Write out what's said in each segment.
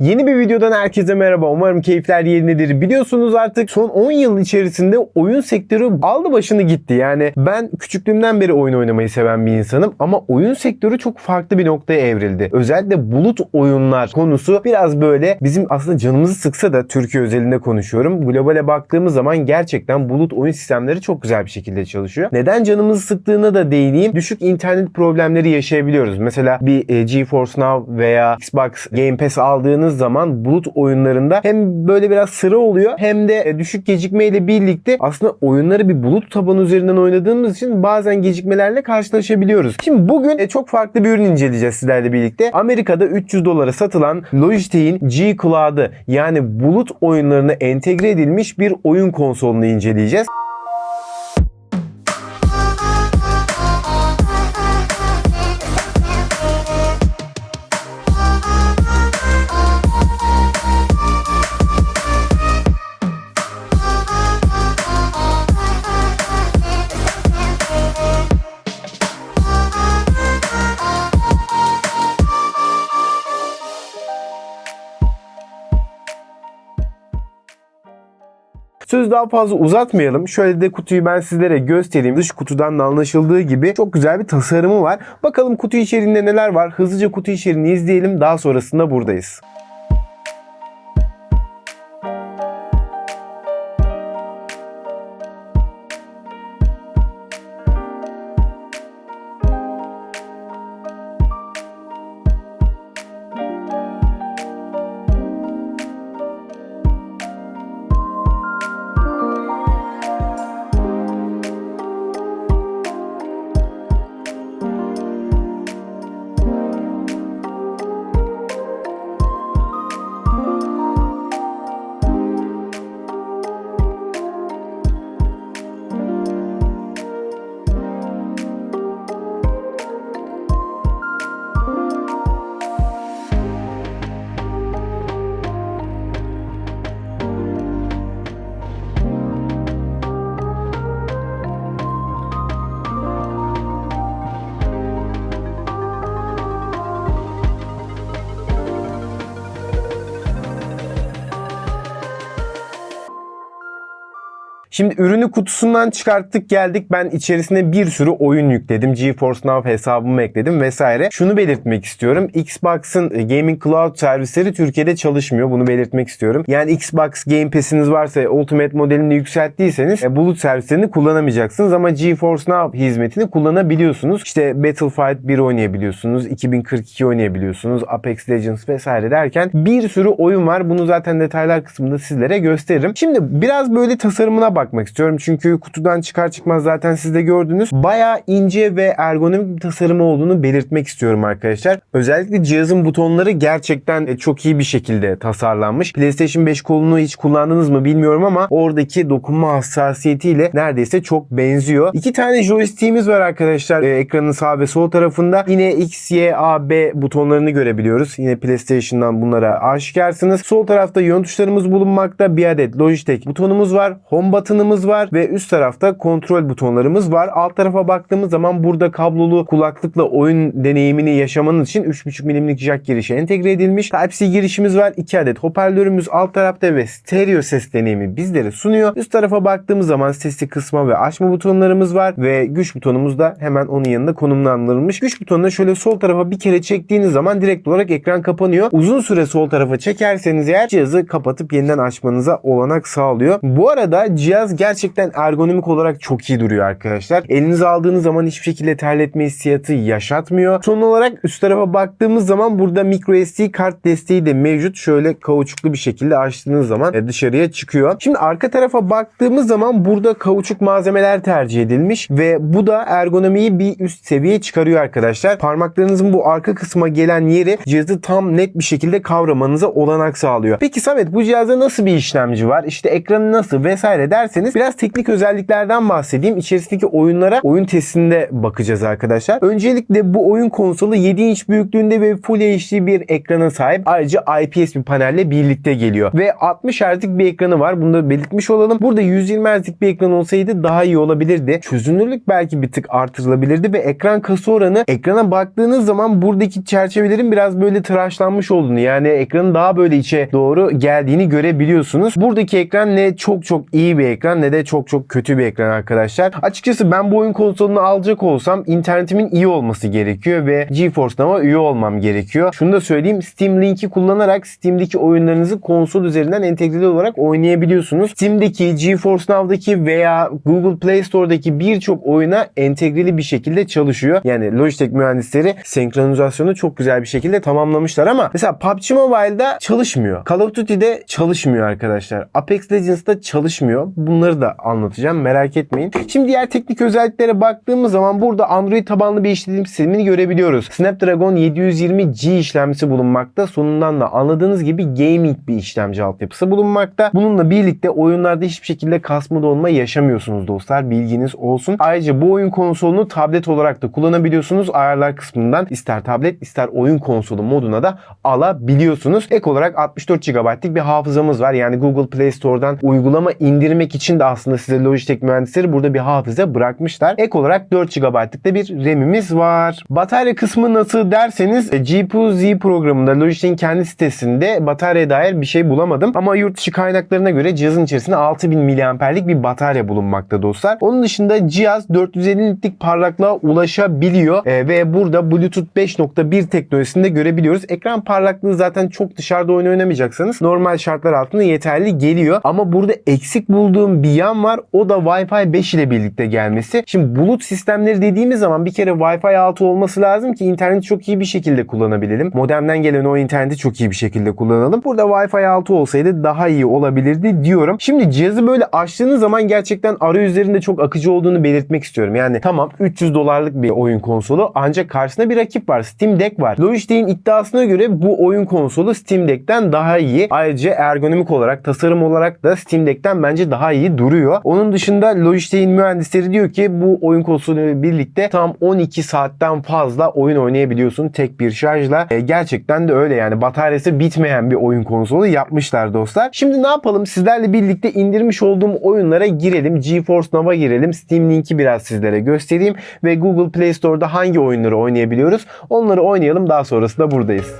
Yeni bir videodan herkese merhaba. Umarım keyifler yerindedir. Biliyorsunuz artık son 10 yıl içerisinde oyun sektörü aldı başını gitti. Yani ben küçüklüğümden beri oyun oynamayı seven bir insanım ama oyun sektörü çok farklı bir noktaya evrildi. Özellikle bulut oyunlar konusu biraz böyle bizim aslında canımızı sıksa da Türkiye özelinde konuşuyorum. Globale baktığımız zaman gerçekten bulut oyun sistemleri çok güzel bir şekilde çalışıyor. Neden canımızı sıktığına da değineyim. Düşük internet problemleri yaşayabiliyoruz. Mesela bir e, GeForce Now veya Xbox Game Pass aldığınız zaman bulut oyunlarında hem böyle biraz sıra oluyor hem de e, düşük gecikmeyle birlikte aslında oyunları bir bulut tabanı üzerinden oynadığımız için bazen gecikmelerle karşılaşabiliyoruz. Şimdi bugün e, çok farklı bir ürün inceleyeceğiz sizlerle birlikte. Amerika'da 300 dolara satılan Logitech'in G Cloud'ı yani bulut oyunlarına entegre edilmiş bir oyun konsolunu inceleyeceğiz. Söz daha fazla uzatmayalım. Şöyle de kutuyu ben sizlere göstereyim. Dış kutudan da anlaşıldığı gibi çok güzel bir tasarımı var. Bakalım kutu içeriğinde neler var. Hızlıca kutu içeriğini izleyelim. Daha sonrasında buradayız. Şimdi ürünü kutusundan çıkarttık geldik. Ben içerisine bir sürü oyun yükledim. GeForce Now hesabımı ekledim vesaire. Şunu belirtmek istiyorum. Xbox'ın e, Gaming Cloud servisleri Türkiye'de çalışmıyor. Bunu belirtmek istiyorum. Yani Xbox Game Pass'iniz varsa Ultimate modelini yükselttiyseniz e, bulut servislerini kullanamayacaksınız ama GeForce Now hizmetini kullanabiliyorsunuz. İşte Battlefield 1 oynayabiliyorsunuz. 2042 oynayabiliyorsunuz. Apex Legends vesaire derken bir sürü oyun var. Bunu zaten detaylar kısmında sizlere gösteririm. Şimdi biraz böyle tasarımına bakmak istiyorum. Çünkü kutudan çıkar çıkmaz zaten siz de gördünüz. Bayağı ince ve ergonomik bir tasarımı olduğunu belirtmek istiyorum arkadaşlar. Özellikle cihazın butonları gerçekten e, çok iyi bir şekilde tasarlanmış. PlayStation 5 kolunu hiç kullandınız mı bilmiyorum ama oradaki dokunma hassasiyetiyle neredeyse çok benziyor. İki tane joystick'imiz var arkadaşlar. E, ekranın sağ ve sol tarafında. Yine X, Y, A, B butonlarını görebiliyoruz. Yine PlayStation'dan bunlara aşikarsınız. Sol tarafta yön tuşlarımız bulunmakta. Bir adet Logitech butonumuz var. Home button'ımız var ve üst tarafta kontrol butonlarımız var. Alt tarafa baktığımız zaman burada kablolu kulaklıkla oyun deneyimini yaşamanız için 3.5 mm'lik jack girişi entegre edilmiş. Type-C girişimiz var. 2 adet hoparlörümüz alt tarafta ve stereo ses deneyimi bizlere sunuyor. Üst tarafa baktığımız zaman sesi kısma ve açma butonlarımız var ve güç butonumuz da hemen onun yanında konumlandırılmış. Güç butonuna şöyle sol tarafa bir kere çektiğiniz zaman direkt olarak ekran kapanıyor. Uzun süre sol tarafa çekerseniz eğer cihazı kapatıp yeniden açmanıza olanak sağlıyor. Bu arada cihaz gerçekten ergonomik olarak çok iyi duruyor arkadaşlar. Elinize aldığınız zaman hiçbir şekilde terletme hissiyatı yaşatmıyor. Son olarak üst tarafa baktığımız zaman burada micro SD kart desteği de mevcut. Şöyle kauçuklu bir şekilde açtığınız zaman e, dışarıya çıkıyor. Şimdi arka tarafa baktığımız zaman burada kauçuk malzemeler tercih edilmiş ve bu da ergonomiyi bir üst seviyeye çıkarıyor arkadaşlar. Parmaklarınızın bu arka kısma gelen yeri cihazı tam net bir şekilde kavramanıza olanak sağlıyor. Peki Samet bu cihazda nasıl bir işlemci var? İşte ekranı nasıl vesaire derseniz isterseniz biraz teknik özelliklerden bahsedeyim. İçerisindeki oyunlara oyun testinde bakacağız arkadaşlar. Öncelikle bu oyun konsolu 7 inç büyüklüğünde ve Full HD bir ekrana sahip. Ayrıca IPS bir panelle birlikte geliyor. Ve 60 Hz'lik bir ekranı var. Bunu da belirtmiş olalım. Burada 120 Hz'lik bir ekran olsaydı daha iyi olabilirdi. Çözünürlük belki bir tık artırılabilirdi ve ekran kası oranı ekrana baktığınız zaman buradaki çerçevelerin biraz böyle tıraşlanmış olduğunu yani ekranın daha böyle içe doğru geldiğini görebiliyorsunuz. Buradaki ekran ne çok çok iyi bir ekran ne de çok çok kötü bir ekran arkadaşlar. Açıkçası ben bu oyun konsolunu alacak olsam internetimin iyi olması gerekiyor ve GeForce Now'a üye olmam gerekiyor. Şunu da söyleyeyim Steam linki kullanarak Steam'deki oyunlarınızı konsol üzerinden entegreli olarak oynayabiliyorsunuz. Steam'deki, GeForce Now'daki veya Google Play Store'daki birçok oyuna entegreli bir şekilde çalışıyor. Yani Logitech mühendisleri senkronizasyonu çok güzel bir şekilde tamamlamışlar ama mesela PUBG Mobile'da çalışmıyor. Call of Duty'de çalışmıyor arkadaşlar. Apex Legends'da çalışmıyor. Bunları da anlatacağım merak etmeyin. Şimdi diğer teknik özelliklere baktığımız zaman burada Android tabanlı bir işletim sistemini görebiliyoruz. Snapdragon 720G işlemcisi bulunmakta. Sonundan da anladığınız gibi gaming bir işlemci altyapısı bulunmakta. Bununla birlikte oyunlarda hiçbir şekilde kasma dolma yaşamıyorsunuz dostlar. Bilginiz olsun. Ayrıca bu oyun konsolunu tablet olarak da kullanabiliyorsunuz. Ayarlar kısmından ister tablet ister oyun konsolu moduna da alabiliyorsunuz. Ek olarak 64 GB'lık bir hafızamız var. Yani Google Play Store'dan uygulama indirmek için de aslında size Logitech mühendisleri burada bir hafıza bırakmışlar. Ek olarak 4 GB'lık da bir RAM'imiz var. Batarya kısmı nasıl derseniz e, GPU Z programında Logitech'in kendi sitesinde bataryaya dair bir şey bulamadım. Ama yurt dışı kaynaklarına göre cihazın içerisinde 6000 mAh'lik bir batarya bulunmakta dostlar. Onun dışında cihaz 450 nitlik parlaklığa ulaşabiliyor E, ve burada Bluetooth 5.1 teknolojisini de görebiliyoruz. Ekran parlaklığı zaten çok dışarıda oyun oynamayacaksanız normal şartlar altında yeterli geliyor. Ama burada eksik bulduğum bir yan var. O da Wi-Fi 5 ile birlikte gelmesi. Şimdi bulut sistemleri dediğimiz zaman bir kere Wi-Fi 6 olması lazım ki interneti çok iyi bir şekilde kullanabilelim. Modemden gelen o interneti çok iyi bir şekilde kullanalım. Burada Wi-Fi 6 olsaydı daha iyi olabilirdi diyorum. Şimdi cihazı böyle açtığınız zaman gerçekten arayüzlerinde çok akıcı olduğunu belirtmek istiyorum. Yani tamam 300 dolarlık bir oyun konsolu ancak karşısında bir rakip var. Steam Deck var. Logitech'in iddiasına göre bu oyun konsolu Steam Deck'ten daha iyi. Ayrıca ergonomik olarak, tasarım olarak da Steam Deck'ten bence daha iyi duruyor. Onun dışında Logitech'in mühendisleri diyor ki bu oyun konsoluyla birlikte tam 12 saatten fazla oyun oynayabiliyorsun tek bir şarjla. E, gerçekten de öyle yani bataryası bitmeyen bir oyun konsolu yapmışlar dostlar. Şimdi ne yapalım? Sizlerle birlikte indirmiş olduğum oyunlara girelim. GeForce Now'a girelim. Steam linki biraz sizlere göstereyim ve Google Play Store'da hangi oyunları oynayabiliyoruz? Onları oynayalım. Daha sonrasında buradayız.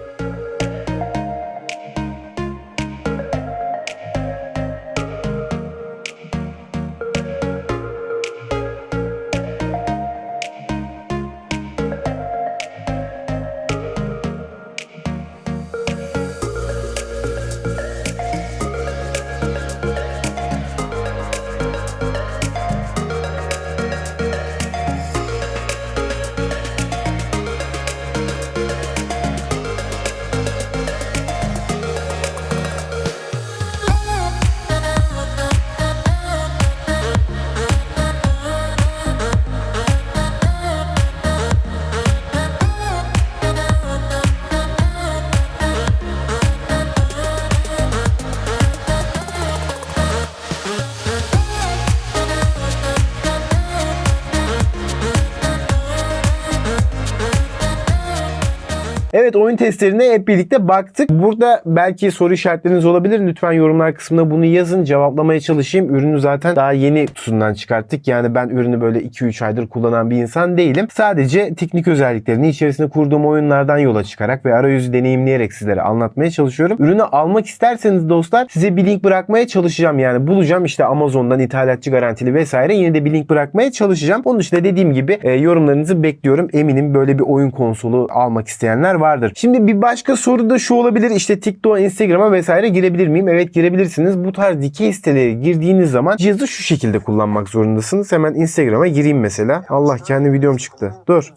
Evet oyun testlerine hep birlikte baktık. Burada belki soru işaretleriniz olabilir. Lütfen yorumlar kısmına bunu yazın. Cevaplamaya çalışayım. Ürünü zaten daha yeni kutusundan çıkarttık. Yani ben ürünü böyle 2-3 aydır kullanan bir insan değilim. Sadece teknik özelliklerini içerisinde kurduğum oyunlardan yola çıkarak ve arayüzü deneyimleyerek sizlere anlatmaya çalışıyorum. Ürünü almak isterseniz dostlar size bir link bırakmaya çalışacağım. Yani bulacağım işte Amazon'dan ithalatçı garantili vesaire. Yine de bir link bırakmaya çalışacağım. Onun dışında dediğim gibi e, yorumlarınızı bekliyorum. Eminim böyle bir oyun konsolu almak isteyenler vardır. Şimdi bir başka soru da şu olabilir. İşte TikTok'a, Instagram'a vesaire girebilir miyim? Evet girebilirsiniz. Bu tarz dikey sitelere girdiğiniz zaman cihazı şu şekilde kullanmak zorundasınız. Hemen Instagram'a gireyim mesela. Allah kendi videom çıktı. Dur.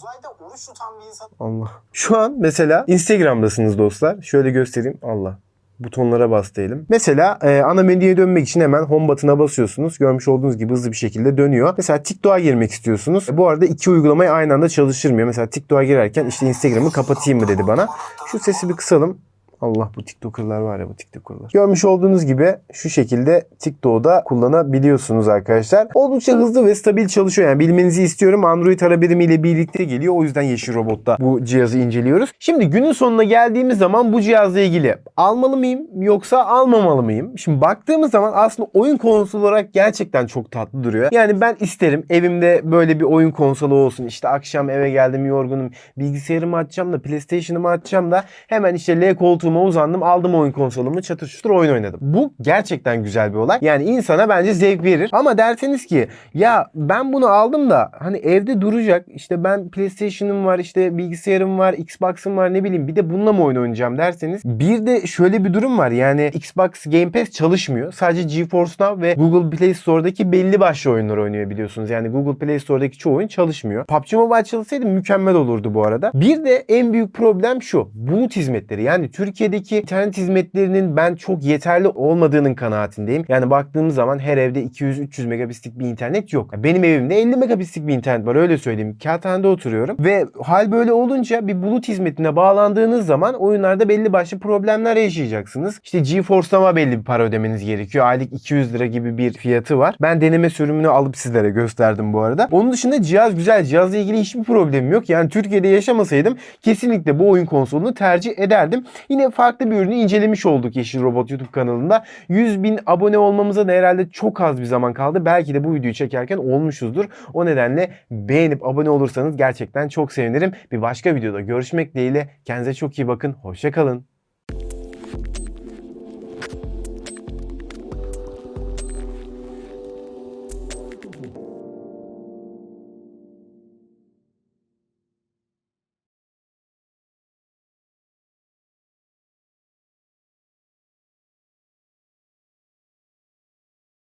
Allah. Şu an mesela Instagram'dasınız dostlar. Şöyle göstereyim. Allah. Butonlara bas diyelim. Mesela e, ana menüye dönmek için hemen home button'a basıyorsunuz. Görmüş olduğunuz gibi hızlı bir şekilde dönüyor. Mesela TikTok'a girmek istiyorsunuz. Bu arada iki uygulamayı aynı anda çalıştırmıyor. Mesela TikTok'a girerken işte Instagram'ı kapatayım mı dedi bana. Şu sesi bir kısalım. Allah bu TikToker'lar var ya bu TikToker'lar. Görmüş olduğunuz gibi şu şekilde TikTok'da kullanabiliyorsunuz arkadaşlar. Oldukça hızlı ve stabil çalışıyor. Yani bilmenizi istiyorum. Android ara birimiyle birlikte geliyor. O yüzden Yeşil Robot'ta bu cihazı inceliyoruz. Şimdi günün sonuna geldiğimiz zaman bu cihazla ilgili almalı mıyım yoksa almamalı mıyım? Şimdi baktığımız zaman aslında oyun konsolu olarak gerçekten çok tatlı duruyor. Yani ben isterim evimde böyle bir oyun konsolu olsun. İşte akşam eve geldim yorgunum. Bilgisayarımı açacağım da PlayStation'ımı açacağım da hemen işte L koltuğuma uzandım. Aldım oyun konsolumu çatır çutur oyun oynadım. Bu gerçekten güzel bir olay. Yani insana bence zevk verir. Ama derseniz ki ya ben bunu aldım da hani evde duracak. İşte ben PlayStation'ım var işte bilgisayarım var Xbox'ım var ne bileyim bir de bununla mı oyun oynayacağım derseniz. Bir de şöyle bir durum var yani Xbox Game Pass çalışmıyor. Sadece GeForce Now ve Google Play Store'daki belli başlı oyunlar oynuyor biliyorsunuz. Yani Google Play Store'daki çoğu oyun çalışmıyor. PUBG Mobile çalışsaydı mükemmel olurdu bu arada. Bir de en büyük problem şu. Bulut hizmetleri. Yani Türkiye'deki internet hizmetlerinin ben çok yeterli olmadığının kanaatindeyim. Yani baktığımız zaman her evde 200-300 megabitlik bir internet yok. Benim evimde 50 megabitlik bir internet var öyle söyleyeyim. Kağıthanede oturuyorum ve hal böyle olunca bir bulut hizmetine bağlandığınız zaman oyunlarda belli başlı problemler yaşayacaksınız. İşte GeForce Now'a belli bir para ödemeniz gerekiyor. Aylık 200 lira gibi bir fiyatı var. Ben deneme sürümünü alıp sizlere gösterdim bu arada. Onun dışında cihaz güzel. Cihazla ilgili hiçbir problemim yok. Yani Türkiye'de yaşamasaydım kesinlikle bu oyun konsolunu tercih ederdim. Yine farklı bir ürünü incelemiş olduk Yeşil Robot YouTube kanalında. 100 bin abone olmamıza da herhalde çok az bir zaman kaldı. Belki de bu videoyu çekerken olmuşuzdur. O nedenle beğenip abone olursanız gerçekten çok sevinirim. Bir başka videoda görüşmek dileğiyle. Kendinize çok iyi bakın. Hoşçakalın.